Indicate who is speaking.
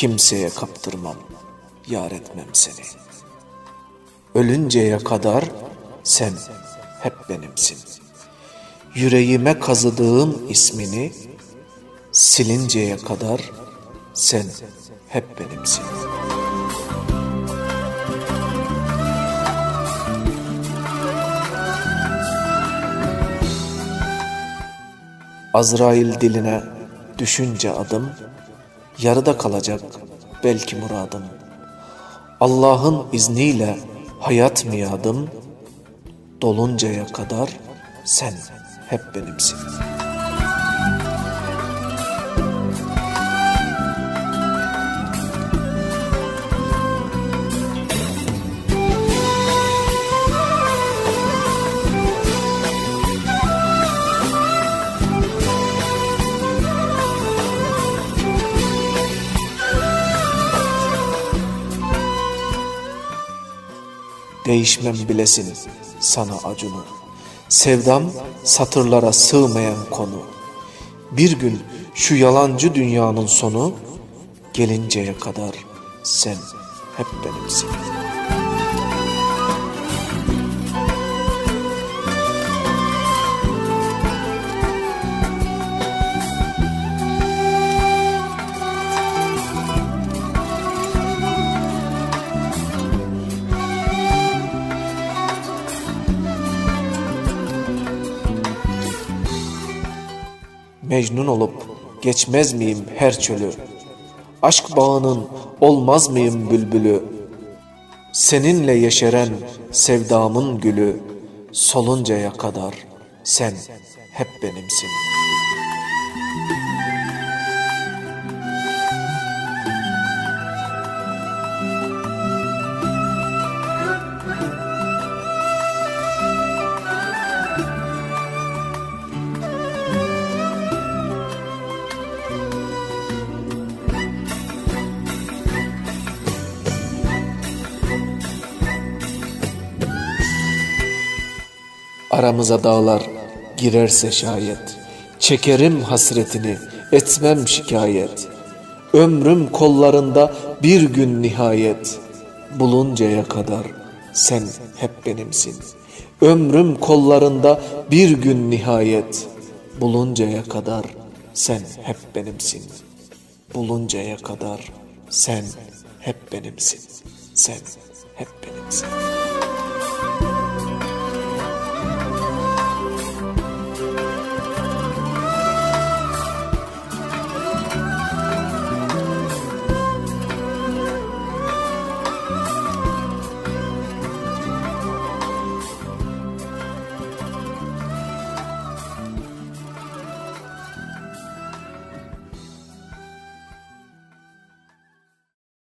Speaker 1: kimseye kaptırmam, yar etmem seni. Ölünceye kadar sen hep benimsin. Yüreğime kazıdığım ismini silinceye kadar sen hep benimsin. Azrail diline düşünce adım, yarıda kalacak belki muradım. Allah'ın izniyle hayat miadım, doluncaya kadar sen hep benimsin. Değişmem bilesin sana acunu. Sevdam satırlara sığmayan konu. Bir gün şu yalancı dünyanın sonu gelinceye kadar sen hep benimsin. Mecnun olup geçmez miyim her çölü? Aşk bağının olmaz mıyım bülbülü? Seninle yeşeren sevdamın gülü, soluncaya kadar sen hep benimsin. Aramıza dağlar girerse şayet, çekerim hasretini, etmem şikayet. Ömrüm kollarında bir gün nihayet, buluncaya kadar sen hep benimsin. Ömrüm kollarında bir gün nihayet, buluncaya kadar sen hep benimsin. Buluncaya kadar sen hep benimsin. Sen hep benimsin.